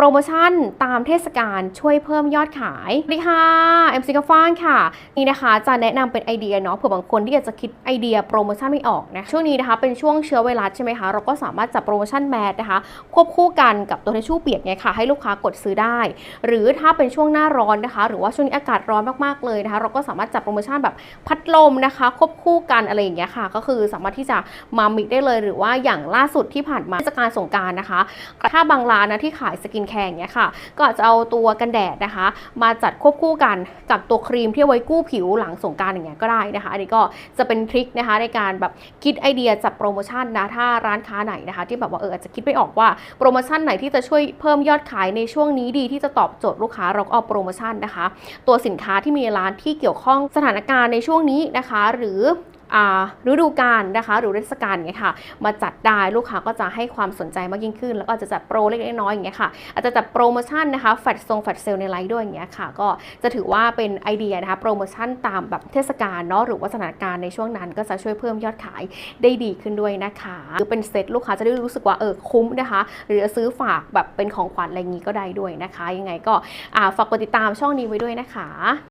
โปรโมชั่นตามเทศกาลช่วยเพิ่มยอดขายสวัสดีค่ะเอ็มซีกาฟ้านค่ะ นี่นะคะจะแนะนำเป็นไอเดียเนาะเผื่อบางคนที่อยากจะคิดไอเดียโปรโมชั่นไม่ออกนะช่วงนี้นะคะเป็นช่วงเชื้อไวรัสใช่ไหมคะเราก็สามารถจัดโปรโมชั่นแมสนะคะควบคู่กันกับตัวทิชชู่เปียกไงค่ะให้ลูกค้ากดซื้อได้ หรือถ้าเป็นช่วงหน้าร้อนนะคะ หรือว่าช่วงนี้อากาศร้อนมากๆเลยนะคะเราก็สามารถจัดโปรโมชั่นแบบพัดลมนะคะ ควบคู่กันอะไรอย่างเงี้ยค่ะ ก็คือสามารถที่จะมามิกได้เลย หรือว่าอย่างล่าสุดที่ผ่านมาเทศกาลสงการนะคะถ้าบางร้านนะที่ขายสกินแคร์อย่างเงี้ยค่ะ ก็อาจจะเอาตัวกันแดดนะคะ มาจัดควบคู่กันกับตัวครีมที่ไว้กู้ผิวหลังสงการอย่างเงี้ยก็ได้นะคะ อันนี้ก็จะเป็นทริคนะคะในการแบบคิดไอเดียจัดโปรโมชั่นนะถ้าร้านค้าไหนนะคะ ที่แบบว่าเอออาจจะคิดไม่ออกว่าโปรโมชั่นไหนที่จะช่วยเพิ่มยอดขายในช่วงนี้ดีที่จะตอบโจทย์ลูกค้าเราก็เอาโปรโมชั่นนะคะ ตัวสินค้าที่มีในร้านที่เกี่ยวข้องสถานการณ์ในช่วงนี้นะคะ หรือ ฤดูกาลนะคะ หรือเทศกาลอย่างเงี้ยค่ะ มาจัดได้ลูกค้าก็จะให้ความสนใจมากยิ่งขึ้น แล้วก็จะจัดโปรเล็กๆน้อยๆอย่างเงี้ยค่ะ อาจจะจัดโปรโมชั่นนะคะแฟลชทรงแฟลชเซลในไลฟ์ด้วยอย่างเงี้ยค่ะ ก็จะถือว่าเป็นไอเดียนะคะโปรโมชั่นตามแบบเทศกาลเนาะหรือว่าสถานการณ์ในช่วงนั้นก็จะช่วยเพิ่มยอดขายได้ดีขึ้นด้วยนะคะหรือเป็นเซตลูกค้าจะได้รู้สึกว่าเออคุ้มนะคะ หรือจะซื้อฝากแบบเป็นของขวัญอะไรงี้ก็ได้ด้วยนะคะ ยังไงก็ฝากกดติดตามช่องนี้ไว้ด้วยนะคะ